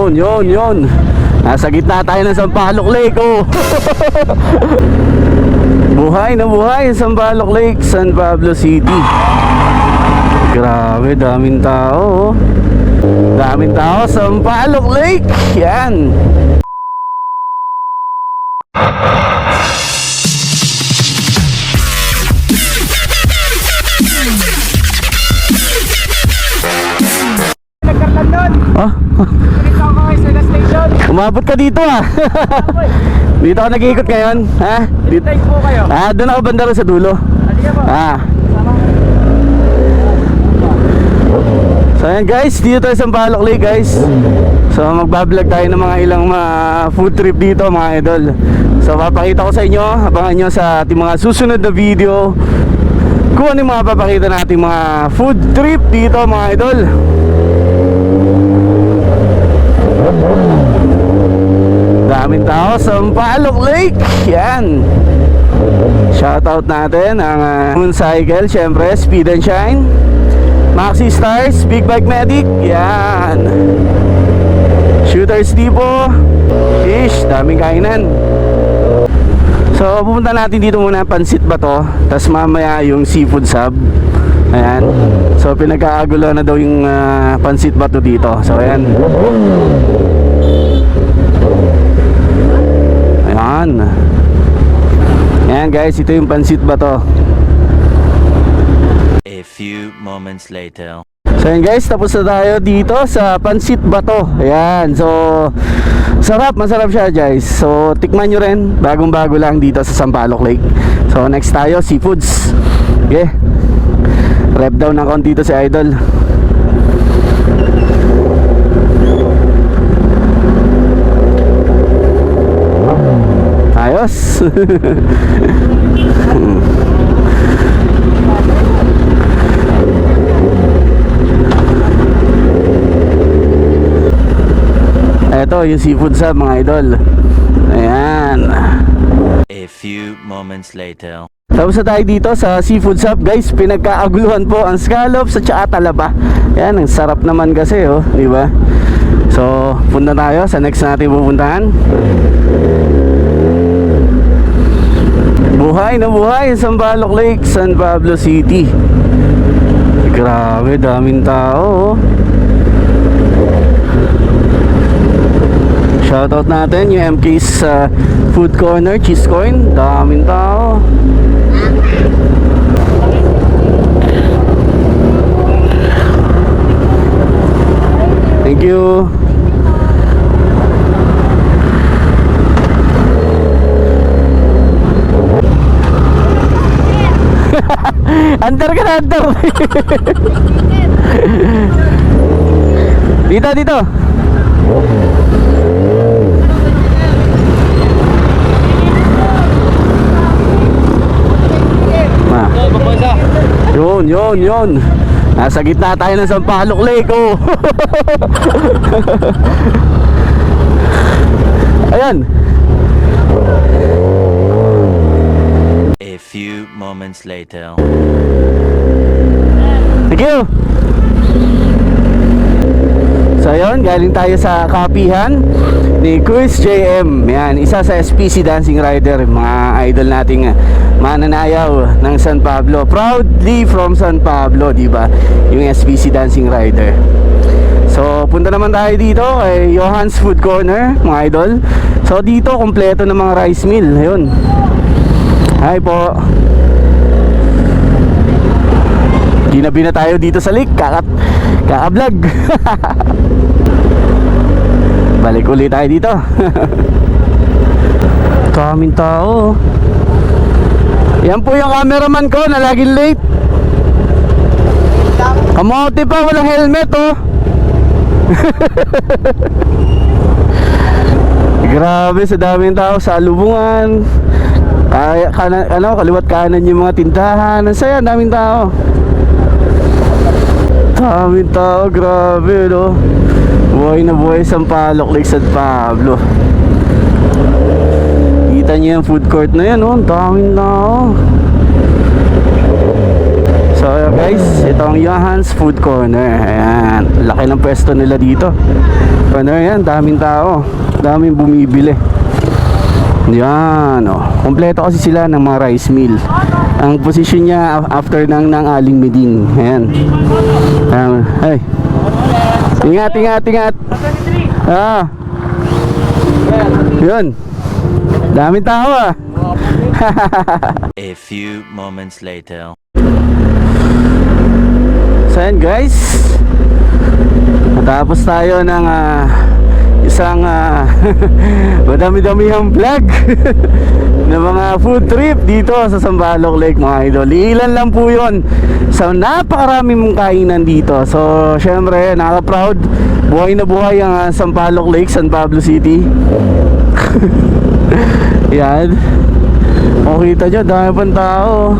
Yun, yun, yun. Nasa gitna tayo ng Sampaloc Lake, oh. buhay na buhay sa Sampaloc Lake, San Pablo City. Grabe, daming tao, oh. Daming tao sa Sampaloc Lake. Yan. Umabot ka dito, ah. dito ako nag-iikot ngayon, ha? Dito. Po kayo. Ah, doon ako banda sa dulo. Ah. So ayan guys, dito tayo sa Balok Lake guys. So magbablog tayo ng mga ilang mga food trip dito mga idol. So papakita ko sa inyo, abangan nyo sa ating mga susunod na video kung ano yung mga papakita natin mga food trip dito mga idol. Daming tao sa Balok Lake. Yan. Shoutout natin ang uh, Mooncycle, syempre, Speed and Shine. Maxi Stars, Big Bike Medic, yan. Shooters Depot, Fish, daming kainan. So, pupunta natin dito muna pansit ba to, tapos mamaya yung seafood sub. Ayan. So, pinagkaagulo na daw yung ah, pansit bato dito. So, ayan. Ayan. Ayan guys, ito yung pansit bato. A few moments later. So yun guys, tapos na tayo dito sa Pansit Bato. Ayan, so sarap, masarap siya guys. So tikman nyo rin, bagong bago lang dito sa Sampaloc Lake. So next tayo, seafoods. Okay. Rev down ng konti dito si Idol. Ayos. Ito, yung seafood sub mga idol. Ayan. A few moments later. Tapos na tayo dito sa seafood shop. Guys Pinagkaaguluhan po ang scallops at saka talaba. Yan, ang sarap naman kasi oh di ba? So, punta tayo sa next natin pupuntahan. Buhay na buhay sa Balok Lake, San Pablo City. Grabe, daming tao oh. Shoutout natin yung MK's uh, Food Corner, Cheese Coin. Daming tao Thank you. Under ka na, under. dito, dito. Ma. Yun, yun, yun. Nasa gitna tayo ng Sampaloc Lake, oh. Ayan. Few moments later. Thank you. So yun, galing tayo sa kapihan ni Chris JM. Yan, isa sa SPC Dancing Rider, mga idol nating mananayaw ng San Pablo. Proudly from San Pablo, di ba? Yung SPC Dancing Rider. So, punta naman tayo dito kay Johan's Food Corner, mga idol. So, dito, kompleto ng mga rice mill. Ayun. Hi po. Ginabi na tayo dito sa lake, kakat kaka-vlog. Balik ulit tayo dito. Kaming tao. Yan po yung cameraman ko na laging late. Kamote pa, walang helmet oh. Grabe sa daming tao sa lubungan. Kaya kanan, ano, kaliwat kanan yung mga tindahan. Ang saya, daming tao. Daming tao, grabe, no? Buhay na buhay sa Palok Lake San Pablo. Kita niyo yung food court na yan, oh. Ang daming tao. So, guys, ito ang Johan's Food Corner. Ayan, laki ng pwesto nila dito. Ano yan, daming tao. Daming bumibili. Yan, oh. Kompleto kasi sila ng mga rice mill. Ang position niya af- after ng ng Aling Medin. Ayan. Ayan. Ay. Ingat, ingat, ingat. Ah. Yun. Daming tao ah. A few moments later. So yan guys Natapos tayo ng ah, isang uh, madami-damihang vlog ng mga food trip dito sa Sambalok Lake mga idol. Ilan lang po yun sa napakarami mong kainan dito. So syempre nakaka-proud. Buhay na buhay ang ah, Sampaloc Lake, San Pablo City. Yan. Kung kita nyo, dami pang tao